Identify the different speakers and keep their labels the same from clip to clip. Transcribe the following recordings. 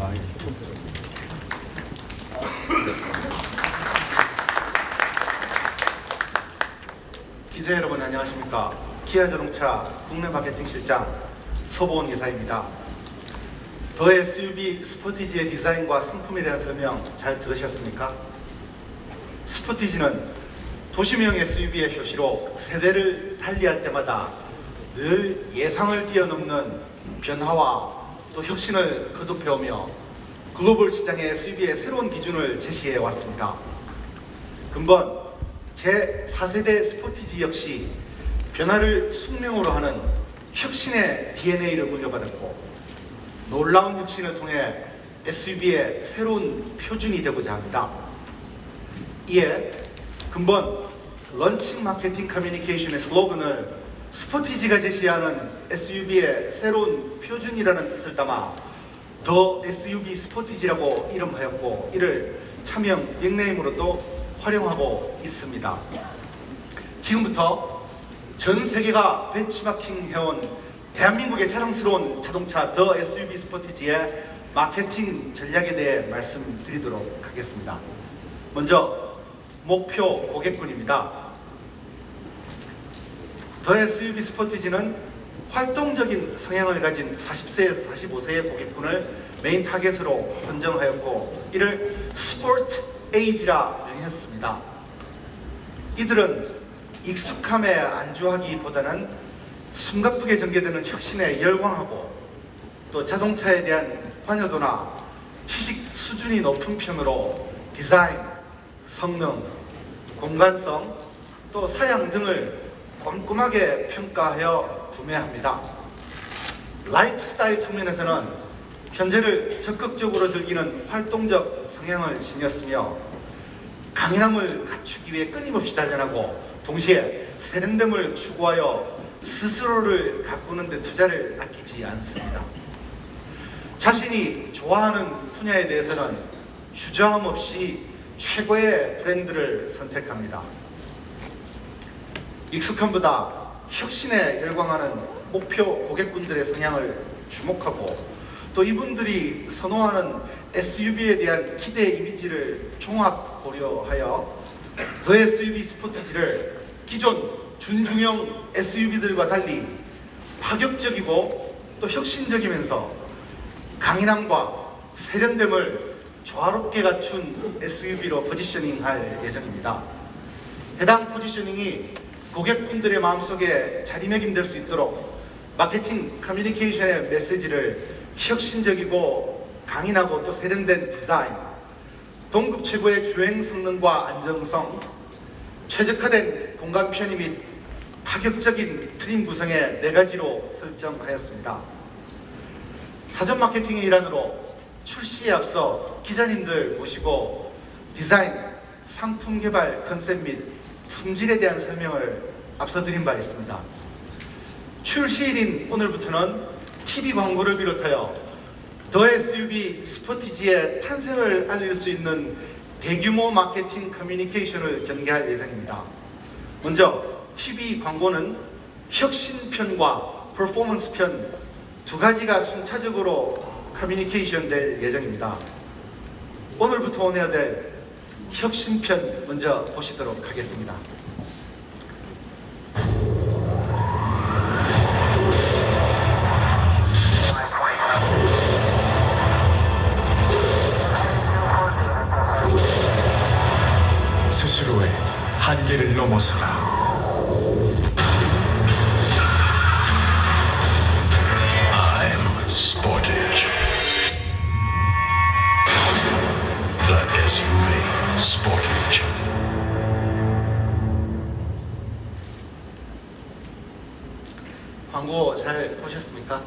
Speaker 1: 아, 이게 조금.
Speaker 2: 기자 여러분 안녕하십니까 기아 자동차 국내 마케팅 실장 서보은 이사입니다 더 SUV 스포티지의 디자인과 상품에 대한 설명 잘 들으셨습니까? 스포티지는 도시명 SUV의 표시로 세대를 달리할 때마다 늘 예상을 뛰어넘는 변화와 또 혁신을 거듭해오며 글로벌 시장의 SUV의 새로운 기준을 제시해 왔습니다. 근본 제4세대 스포티지 역시 변화를 숙명으로 하는 혁신의 DNA를 물려받았고 놀라운 혁신을 통해 SUV의 새로운 표준이 되고자 합니다. 이에 근본 런칭 마케팅 커뮤니케이션의 슬로건을 스포티지가 제시하는 SUV의 새로운 표준이라는 뜻을 담아 더 SUV 스포티지라고 이름하였고 이를 차명 닉네임으로도 활용하고 있습니다. 지금부터 전 세계가 벤치마킹 해온 대한민국의 자랑스러운 자동차 더 SUV 스포티지의 마케팅 전략에 대해 말씀드리도록 하겠습니다. 먼저 목표 고객군입니다. 더 SUV 스포티지는 활동적인 성향을 가진 40세에서 45세의 고객군을 메인 타겟으로 선정하였고 이를 스포트 에이지라 했습니다. 이들은 익숙함에 안주하기보다는 숨가쁘게 전개되는 혁신에 열광하고 또 자동차에 대한 관여도나 지식 수준이 높은 편으로 디자인, 성능, 공간성, 또 사양 등을 꼼꼼하게 평가하여 구매합니다. 라이프 스타일 측면에서는 현재를 적극적으로 즐기는 활동적 성향을 지녔으며 강인함을 갖추기 위해 끊임없이 단련하고 동시에 세련됨을 추구하여 스스로를 가꾸는 데 투자를 아끼지 않습니다. 자신이 좋아하는 분야에 대해서는 주저함 없이 최고의 브랜드를 선택합니다. 익숙함보다 혁신에 열광하는 목표 고객분들의 성향을 주목하고 또 이분들이 선호하는 SUV에 대한 기대 이미지를 종합 고려하여 더 SUV 스포티지를 기존 준중형 SUV들과 달리 파격적이고 또 혁신적이면서 강인함과 세련됨을 조화롭게 갖춘 SUV로 포지셔닝할 예정입니다. 해당 포지셔닝이 고객분들의 마음속에 자리매김될 수 있도록 마케팅 커뮤니케이션의 메시지를 혁신적이고 강인하고 또 세련된 디자인, 동급 최고의 주행 성능과 안정성, 최적화된 공간 편의 및 파격적인 트림 구성의 네 가지로 설정하였습니다. 사전 마케팅의 일환으로 출시에 앞서 기자님들 모시고 디자인, 상품 개발 컨셉 및 품질에 대한 설명을 앞서 드린 바 있습니다. 출시일인 오늘부터는 TV 광고를 비롯하여 더 SUV 스포티지의 탄생을 알릴 수 있는 대규모 마케팅 커뮤니케이션을 전개할 예정입니다. 먼저 TV 광고는 혁신편과 퍼포먼스 편 두 가지가 순차적으로 커뮤니케이션 될 예정입니다. 오늘부터 오내야 될 혁신편 먼저 보시도록 하겠습니다.
Speaker 3: 스스로의 한계를 넘어서
Speaker 2: 광고 잘 보셨습니까?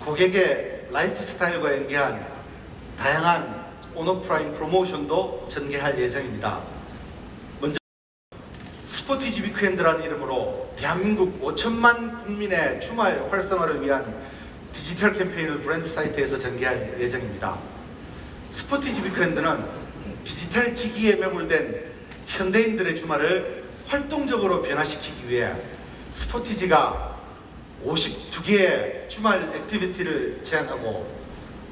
Speaker 2: 고객의 라이프 스타일과 연계한 다양한 오너프라임 프로모션도 전개할 예정입니다. 먼저 스포티지 위크엔드라는 이름으로 대한민국 5천만 국민의 주말 활성화를 위한 디지털 캠페인을 브랜드 사이트에서 전개할 예정입니다. 스포티지 위크엔드는 디지털 기기에 매몰된 현대인들의 주말을 활동적으로 변화시키기 위해 스포티지가 52개의 주말 액티비티를 제안하고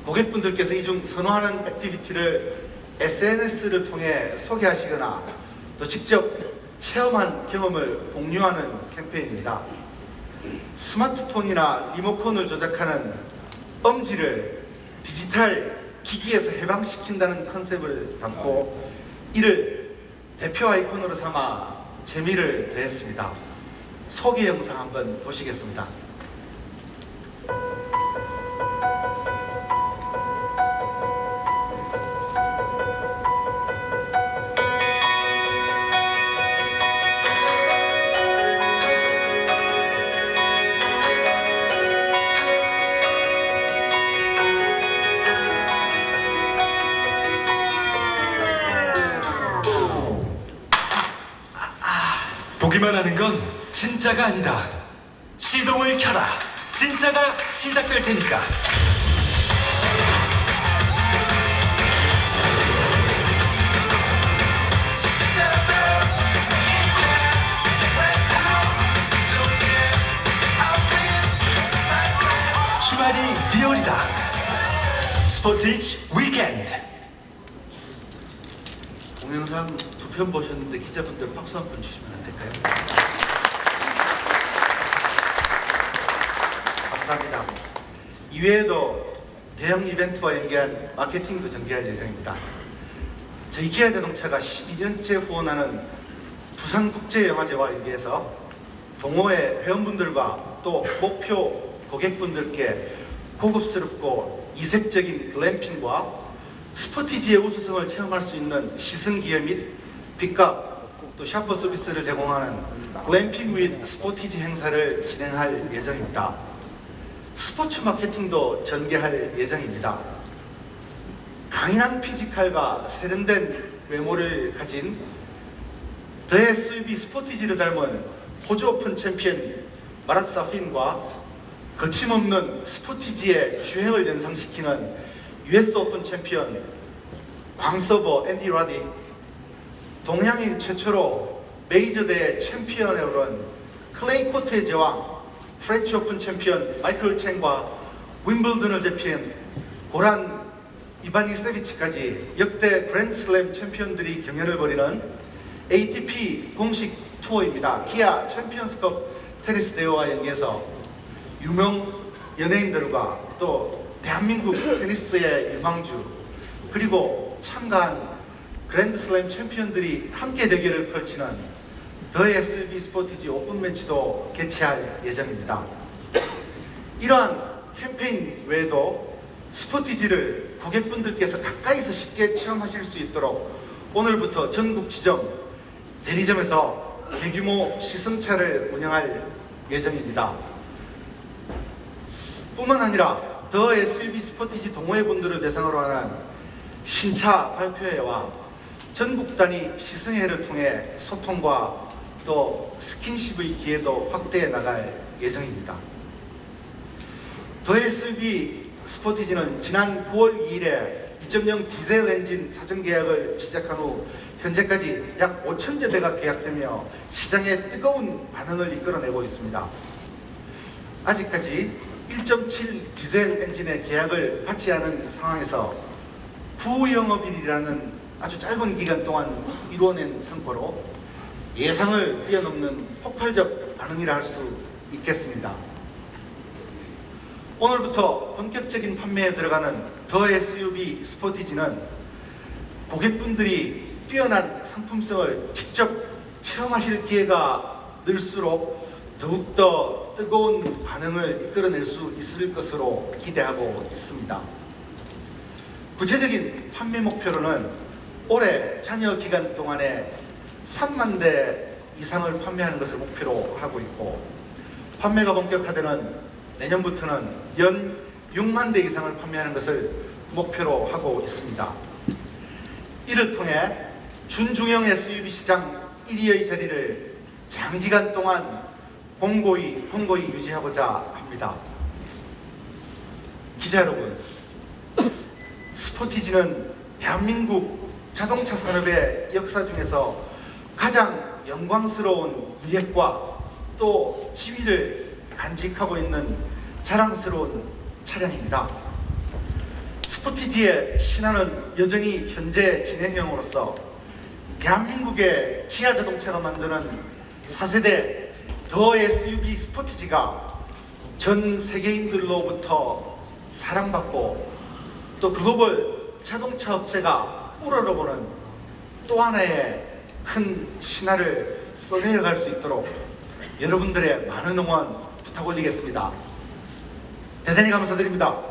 Speaker 2: 고객분들께서 이 중 선호하는 액티비티를 SNS를 통해 소개하시거나 또 직접 체험한 경험을 공유하는 캠페인입니다. 스마트폰이나 리모컨을 조작하는 엄지를 디지털 기기에서 해방시킨다는 컨셉을 담고 이를 대표 아이콘으로 삼아 재미를 더했습니다. 소개 영상 한번 보시겠습니다.
Speaker 1: 보기만 하는 건 진짜가 아니다. 시동을 켜라. 진짜가 시작될 테니까. 주말이 리얼이다. 스포티지 위켄드.
Speaker 2: 동영상 두 편 보셨는데 기자분들 박수 한 번 주시면 안 될까요? 감사합니다. 이외에도 대형 이벤트와 연계한 마케팅도 전개할 예정입니다. 저희 기아 자동차가 12년째 후원하는 부산국제영화제와 연계해서 동호회 회원분들과 또 목표 고객분들께 고급스럽고 이색적인 글램핑과 스포티지의 우수성을 체험할 수 있는 시승기회 및 픽업 또 샤퍼 서비스를 제공하는 글램핑 윗 스포티지 행사를 진행할 예정입니다. 스포츠 마케팅도 전개할 예정입니다. 강인한 피지컬과 세련된 외모를 가진 더 SUV 스포티지를 닮은 호주 오픈 챔피언 마랏 사핀과 거침없는 스포티지의 주행을 연상시키는 US 오픈 챔피언 광서버 앤디 라딕 동양인 최초로 메이저 대회 챔피언에 오른 클레이 코트의 제왕 프렌치 오픈 챔피언 마이클 챙과 윈블든을 제피한 고란 이바니 세비치까지 역대 그랜드슬램 챔피언들이 경연을 벌이는 ATP 공식 투어입니다. 기아 챔피언스컵 테니스 대회와 연계해서 유명 연예인들과 또 대한민국 테니스의 유망주 그리고 참가한 그랜드슬램 챔피언들이 함께 대결을 펼치는 더 SB 스포티지 오픈 매치도 개최할 예정입니다. 이러한 캠페인 외에도 스포티지를 고객분들께서 가까이서 쉽게 체험하실 수 있도록 오늘부터 전국 지점 대리점에서 대규모 시승차를 운영할 예정입니다. 뿐만 아니라 더 SUV 스포티지 동호회 분들을 대상으로 하는 신차 발표회와 전국 단위 시승회를 통해 소통과 또 스킨십의 기회도 확대해 나갈 예정입니다. 더 SUV 스포티지는 지난 9월 2일에 2.0 디젤 엔진 사전 계약을 시작한 후 현재까지 약 5천 대가 계약되며 시장에 뜨거운 반응을 이끌어내고 있습니다. 아직까지 1.7 디젤 엔진의 계약을 받지 않은 상황에서 구영업일이라는 아주 짧은 기간 동안 이루어낸 성과로 예상을 뛰어넘는 폭발적 반응이라 할 수 있겠습니다. 오늘부터 본격적인 판매에 들어가는 더 SUV 스포티지는 고객분들이 뛰어난 상품성을 직접 체험하실 기회가 늘수록 더욱더 뜨거운 반응을 이끌어낼 수 있을 것으로 기대하고 있습니다. 구체적인 판매 목표로는 올해 잔여 기간 동안에 3만 대 이상을 판매하는 것을 목표로 하고 있고 판매가 본격화되는 내년부터는 연 6만 대 이상을 판매하는 것을 목표로 하고 있습니다. 이를 통해 준중형 SUV 시장 1위의 자리를 장기간 동안 공고히 공고히 유지하고자 합니다. 기자 여러분, 스포티지는 대한민국 자동차 산업의 역사 중에서 가장 영광스러운 이력과 또 지위를 간직하고 있는 자랑스러운 차량입니다. 스포티지의 신화는 여전히 현재 진행형으로서 대한민국의 기아 자동차가 만드는 4세대 더 SUV 스포티지가 전 세계인들로부터 사랑받고 또 글로벌 자동차 업체가 우러러보는 또 하나의 큰 신화를 써내려갈 수 있도록 여러분들의 많은 응원 부탁 올리겠습니다. 대단히 감사드립니다.